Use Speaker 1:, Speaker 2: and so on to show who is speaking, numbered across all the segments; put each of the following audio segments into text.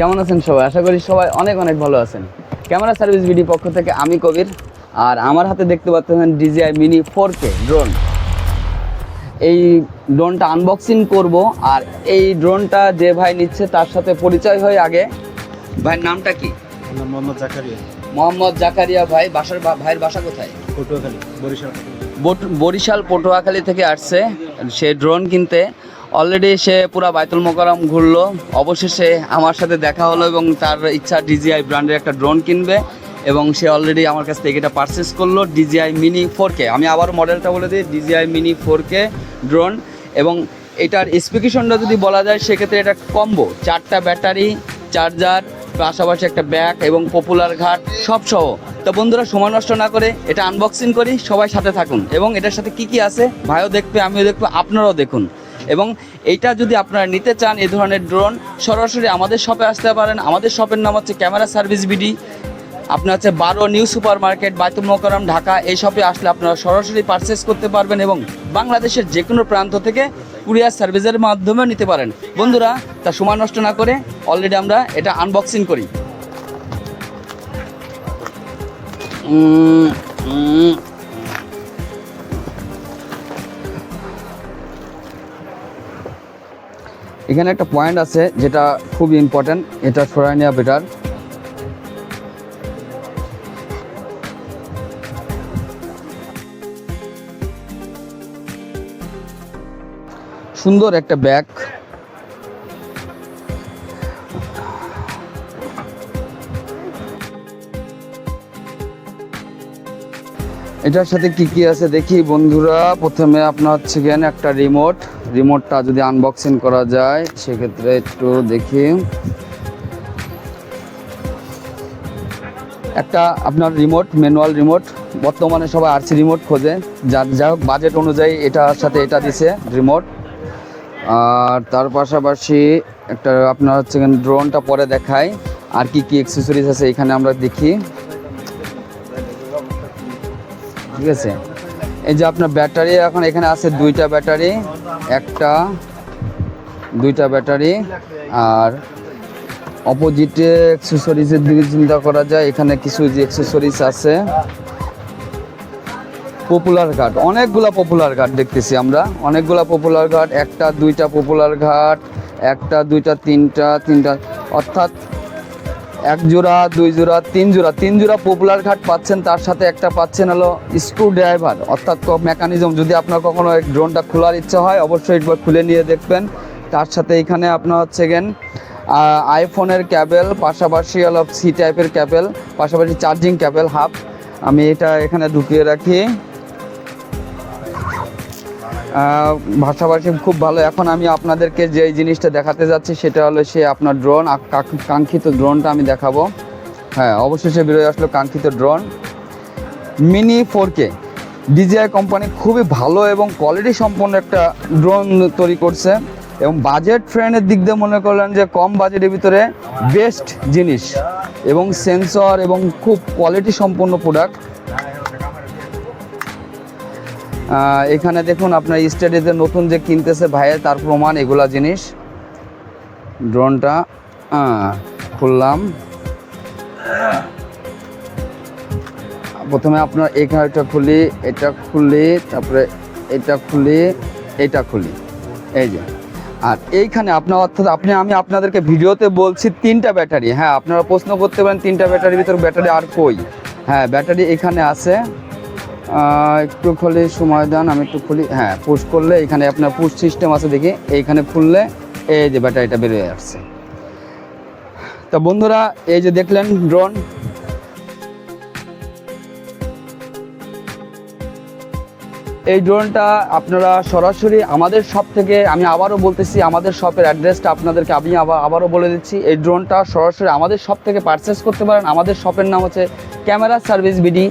Speaker 1: কেমন আছেন সবাই? আশা করি সবাই অনেক অনেক ভালো আছেন। ক্যামেরা সার্ভিস বিডি পক্ষ থেকে আমি কবির আর আমার হাতে দেখতে পাচ্ছেন DJI mini four K drone এই ড্রোনটা আনবক্সিং করব আর এই ড্রোনটা যে ভাই নিচ্ছে তার সাথে পরিচয় হয় আগে। ভাইয়ের নামটা কি?
Speaker 2: মোহাম্মদ জাকারিয়া।
Speaker 1: মোহাম্মদ জাকারিয়া ভাই বাসার ভাইয়ের বাসা কোথায়?
Speaker 2: পটুয়াখালী বরিশাল।
Speaker 1: বরিশাল পটুয়াখালী থেকে আসছে। সে ড্রোন কিনতে। অলরেডি সে পুরা বাইতুল মোকারম ঘুরলো। অবশেষে আমার সাথে দেখা হলো এবং তার ইচ্ছা ডিজিআই ব্র্যান্ডের একটা ড্রোন কিনবে এবং সে অলরেডি আমার কাছ থেকে এটা পারচেস করল ডিজিআই মিনি ফোর কে আমি আবার মডেলটা বলে দিই DJI mini four K drone এবং এটার স্পেসিফিকেশনটা যদি বলা যায়, সেক্ষেত্রে এটা কম্বো চারটা ব্যাটারি চার্জার পাশাপাশি একটা ব্যাগ এবং পপুলার ঘাট, সব সহ। তো বন্ধুরা, সময় নষ্ট না করে এটা আনবক্সিং করি, সবাই সাথে থাকুন। এবং এটার সাথে কি কি আছে, ভাইও দেখবে, আমিও দেখব, আপনারাও দেখুন। এবং এইটা যদি আপনারা নিতে চান এ ধরনের ড্রোন সরাসরি আমাদের শপে আসতে পারেন। আমাদের শপের নাম হচ্ছে ক্যামেরা সার্ভিস বিডি আপনার হচ্ছে বারো new super market Baitul Mukarram Dhaka. এই শপে আসলে আপনারা সরাসরি পারচেস করতে পারবেন এবং বাংলাদেশের যে কোনো প্রান্ত থেকে কুরিয়ার সার্ভিসের মাধ্যমেও নিতে পারেন। বন্ধুরা, তা সময় নষ্ট না করে অলরেডি আমরা এটা আনবক্সিং করি। এখানে একটা পয়েন্ট আছে যেটা খুব ইম্পর্টেন্ট এটা সরাই নেওয়া বেটার সুন্দর একটা ব্যাগ। এটার সাথে কি কি আছে দেখি, বন্ধুরা। প্রথমে আপনার হচ্ছে গেন একটা রিমোট রিমোটটা যদি আনবক্সিং করা যায়, সেক্ষেত্রে একটু দেখি। একটা আপনার রিমোট ম্যানুয়াল রিমোট বর্তমানে সবাই আরসি রিমোট খোঁজে। যার যা হোক বাজেট অনুযায়ী এটার সাথে এটা দিছে রিমোট আর তার পাশাপাশি একটা আপনার হচ্ছে ড্রোনটা পরে দেখায় আর কি কি অ্যাক্সেসরিজ আছে, এখানে আমরা দেখি। ঠিক আছে? এই যে আপনার ব্যাটারি এখন এখানে আছে দুইটা ব্যাটারি, একটা, দুইটা ব্যাটারি, আর অপোজিটে অ্যাক্সেসরিজের দিকে চিন্তা করা যায়, এখানে কিছু যে অ্যাক্সেসরিজ আছে। পপুলার ঘাট অনেকগুলা পপুলার ঘাট দেখতেছি আমরা। অনেকগুলা পপুলার ঘাট একটা, দুইটা পপুলার ঘাট একটা, দুইটা, তিনটা তিনটা, অর্থাৎ এক জোড়া, দুই জোড়া, তিন জোড়া। তিন জোড়া পপুলার ঘাট পাচ্ছেন, তার সাথে একটা পাচ্ছেন হলো স্ক্রু ড্রাইভার অর্থাৎ মেকানিজম যদি আপনার কখনো ড্রোনটা খোলার ইচ্ছা হয়, অবশ্যই একবার খুলে নিয়ে দেখবেন। তার সাথে এখানে আপনার হচ্ছে গেন আইফোনের ক্যাবেল পাশাপাশি হলো সি টাইপের ক্যাবেল পাশাপাশি চার্জিং ক্যাবেল হাফ আমি এটা এখানে ঢুকিয়ে রাখি। ভাষাভাষী খুব ভালো। এখন আমি আপনাদেরকে যে জিনিসটা দেখাতে যাচ্ছি, সেটা হলো সে আপনার ড্রোন কাঙ্ক্ষিত ড্রোনটা আমি দেখাবো। হ্যাঁ অবশেষে বেরোয় আসলো কাঙ্ক্ষিত drone mini four K DJI company খুবই ভালো এবং কোয়ালিটি সম্পন্ন একটা ড্রোন তৈরি করছে এবং বাজেট ফ্রেন্ডের দিক দিয়ে মনে করলেন যে কম বাজেটের ভিতরে বেস্ট জিনিস এবং সেন্সর এবং খুব কোয়ালিটি সম্পন্ন প্রোডাক্ট এখানে দেখুন আপনার স্টেডিতে নতুন যে কিনতেছে ভাইয়ের তার প্রমাণ, এগুলা জিনিস। ড্রোনটা খুললাম। প্রথমে আপনার এখানটা খুলি, এটা খুলি, তারপরে এটা খুলি এটা খুলি। এই যে। আর এইখানে আপনার অর্থাৎ আপনি, আমি আপনাদেরকে ভিডিওতে বলছি তিনটা ব্যাটারি। হ্যাঁ আপনারা প্রশ্ন করতে পারেন, তিনটা ব্যাটারির ভিতর ব্যাটারি আর কই? হ্যাঁ ব্যাটারি এখানে আছে। একটু খুলি, সময় দেন, আমি একটু খুলি। হ্যাঁ পুশ করলে এখানে আপনার পুশ সিস্টেম আছে দেখি। এইখানে খুললে এই যে ব্যাটারিটা বেরিয়ে আসছে। তা বন্ধুরা, এই যে দেখলেন ড্রোন এই ড্রোনটা আপনারা সরাসরি আমাদের শপ থেকে, আমি আবারও বলতেছি, আমাদের শপের অ্যাড্রেসটা আপনাদেরকে আমি আবার, আবারও বলে দিচ্ছি। এই ড্রোনটা সরাসরি আমাদের শপ থেকে পারচেস করতে পারেন। আমাদের শপের নাম হচ্ছে ক্যামেরা সার্ভিস বিডি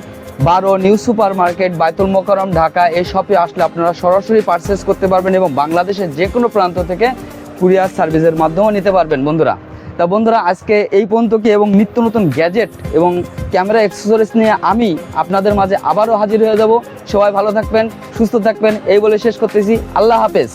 Speaker 1: বারো new super market Baitul Mukarram Dhaka, এই শপে আসলে আপনারা সরাসরি পারচেস করতে পারবেন এবং বাংলাদেশের যে কোনো প্রান্ত থেকে কুরিয়ার সার্ভিসের মাধ্যমেও নিতে পারবেন বন্ধুরা। তা বন্ধুরা, আজকে এই পর্যন্ত কি এবং নিত্য নতুন গ্যাজেট এবং ক্যামেরা অ্যাক্সেসরিজ নিয়ে আমি আপনাদের মাঝে আবারও হাজির হয়ে যাব। সবাই ভালো থাকবেন, সুস্থ থাকবেন, এই বলে শেষ করতেছি। আল্লাহ হাফেজ।